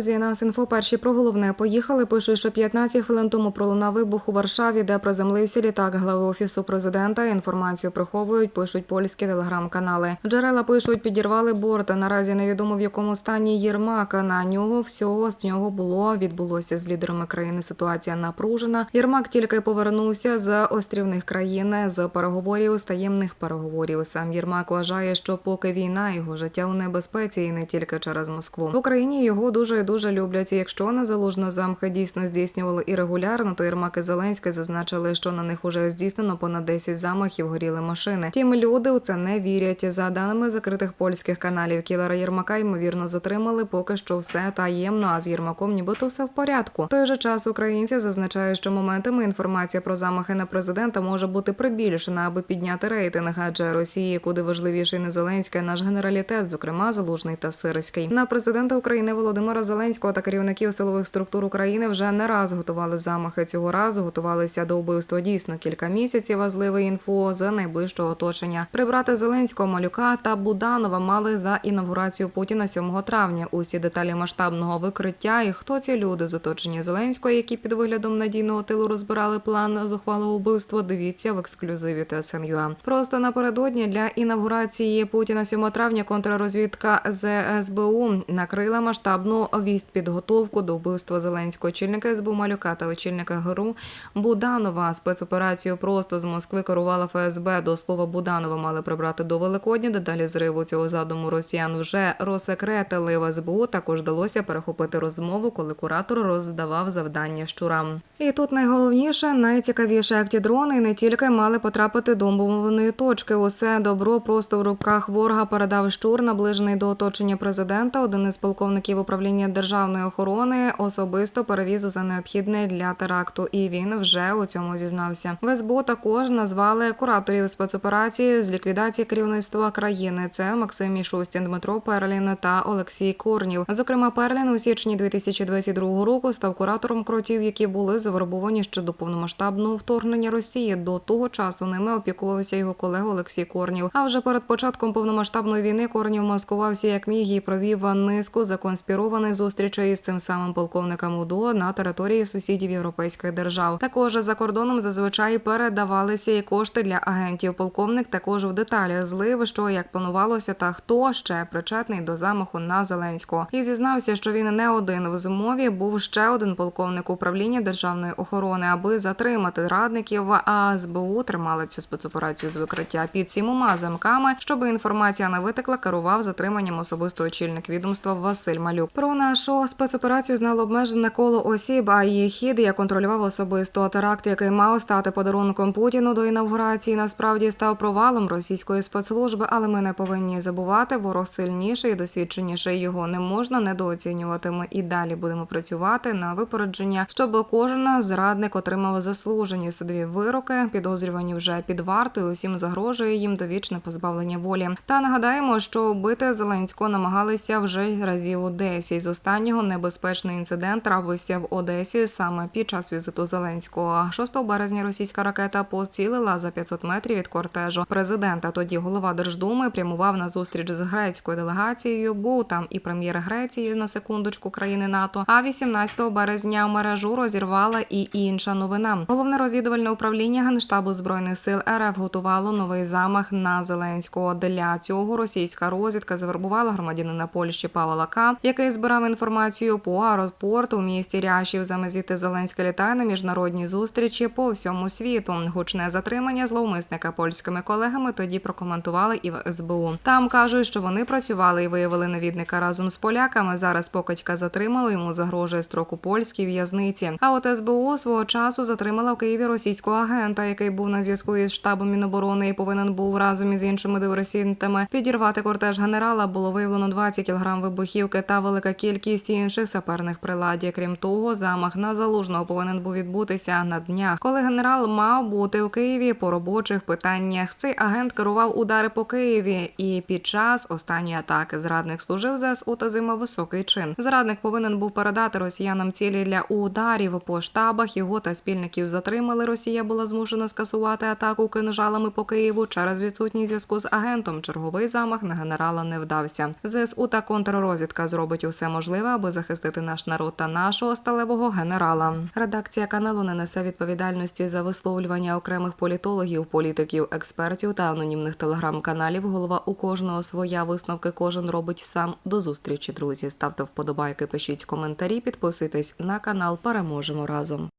Друзі, нас інфо перші про головне поїхали. Пишуть, що 15 хвилин тому пролунав вибух у Варшаві, де приземлився літак глави офісу президента. Інформацію приховують, пишуть польські телеграм-канали. Джерела пишуть, підірвали борт. Наразі невідомо в якому стані Єрмак. На нього всього з нього було відбулося з лідерами країни. Ситуація напружена. Єрмак тільки повернувся з острівних країн з переговорів з таємних переговорів. Сам Єрмак вважає, що поки війна його життя у небезпеці, і не тільки через Москву. В Україні його дуже дуже люблять. І якщо незалужно замки дійсно здійснювали і регулярно, то Єрмак і Зеленський зазначили, що на них уже здійснено понад 10 замахів, горіли машини. Тім люди у це не вірять. За даними закритих польських каналів, кілера Єрмака ймовірно затримали. Поки що все таємно. А з Єрмаком нібито все в порядку. В той же час українці зазначають, що моментами інформація про замахи на президента може бути прибільшена, аби підняти рейтинг. Адже Росії куди важливіший не Зеленський, наш генералітет, зокрема Залужний та Сирський. На президента України Володимира Зеленського та керівників силових структур України вже не раз готували замахи. Цього разу готувалися до вбивства дійсно кілька місяців. Важливе інфо з найближчого оточення. Прибрати Зеленського, Малюка та Буданова мали за інавгурацію Путіна 7 травня. Усі деталі масштабного викриття і хто ці люди з оточення Зеленського, які під виглядом надійного тилу розбирали план зухвалого вбивства. Дивіться в ексклюзиві ТСНЮА. Просто напередодні для інавгурації Путіна 7 травня контррозвідка ЗСБУ накрила масштабну підготовку до вбивства Зеленського очільника СБУ Малюка та очільника ГРУ Буданова. Спецоперацію просто з Москви керувала ФСБ. До слова Буданова мали прибрати до Великодня. Деталі зриву цього задуму росіян вже розсекретили в СБУ. Також вдалося перехопити розмову, коли куратор роздавав завдання щурам. І тут найголовніше, найцікавіше, як ті дрони не тільки мали потрапити до умовленої точки. Усе добро просто в руках ворога передав щур, наближений до оточення президента. Один із полковників управління державної охорони особисто перевіз усе необхідне для теракту, і він вже у цьому зізнався. В СБУ також назвали кураторів спецоперації з ліквідації керівництва країни. Це Максим Мішустін, Дмитро Перлін та Олексій Корнів. Зокрема, Перлін у січні 2022 року став куратором кротів, які були завербовані ще до повномасштабного вторгнення Росії. До того часу ними опікувався його колега Олексій Корнів. А вже перед початком повномасштабної війни Корнів маскувався як міг і провів низку законспірованих зустрічей з цим самим полковником УДО на території сусідів європейських держав. Також за кордоном зазвичай передавалися і кошти для агентів. Полковник також в деталі злив, що як планувалося, та хто ще причетний до замаху на Зеленського. І зізнався, що він не один в змові. Був ще один полковник управління державної охорони, аби затримати радників. А СБУ тримали цю спецоперацію з викриття під сімома замками, щоб інформація не витекла. Керував затриманням особисто очільник відомства Василь Малюк. Про нашу спецоперацію знало обмежене коло осіб. А її хід я контролював особисто. Теракт, який мав стати подарунком Путіну до інавгурації, насправді став провалом російської спецслужби, але ми не повинні забувати. Ворог сильніший і досвідченіший. Його не можна недооцінювати. Ми і далі будемо працювати на випередження, щоб кожен зрадник отримав заслужені судові вироки. Підозрювані вже під вартою. Усім загрожує їм довічне позбавлення волі. Та нагадаємо, що вбити Зеленського намагалися вже разів 10. З останнього небезпечний інцидент трапився в Одесі саме під час візиту Зеленського. 6 березня російська ракета поцілила за 500 метрів від кортежу президента. Тоді голова Держдуми прямував на зустріч з грецькою делегацією. Був там і прем'єр Греції на секундочку країни НАТО. А 18 березня мережу розірвала і інша новина. Головне розвідувальне управління Генштабу збройних сил РФ готувало новий замах на Зеленського. Для цього російська розвідка завербувала громадянина Польщі Павла К, який збирав інформацію по аеропорту у місті Ряшів. Саме звідти Зеленський літає на міжнародні зустрічі по всьому світу. Гучне затримання зловмисника польськими колегами тоді прокоментували і в СБУ. Там кажуть, що вони працювали і виявили навідника разом з поляками. Зараз покидька затримали. Йому загрожує строк у польській в'язниці. А от СБУ свого часу затримала в Києві російського агента, який був на зв'язку із штабом Міноборони і повинен був разом із іншими диверсантами підірвати кортеж генерала. Було виявлено 20 кг вибухівки та велика кількість інших саперних приладів. Крім того, замах на залужного повинен був відбутися на днях, коли генерал мав бути в Києві по робочих питаннях. Цей агент керував удари по Києві, і під час останньої атаки зрадник служив ЗСУ та займав високий чин. Зрадник повинен був передати росіянам цілі для ударів по штабах. Його та спільників затримали. Росія була змушена скасувати атаку кинжалами по Києву через відсутність зв'язку з агентом. Черговий замах на генерала не вдався. ЗСУ та контррозвідка зробить усе можливе. Можливе, аби захистити наш народ та нашого сталевого генерала. Редакція каналу не несе відповідальності за висловлювання окремих політологів, політиків, експертів та анонімних телеграм-каналів. Голова у кожного своя висновки кожен робить сам. До зустрічі, друзі. Ставте вподобайки, пишіть коментарі, підписуйтесь на канал. Переможемо разом.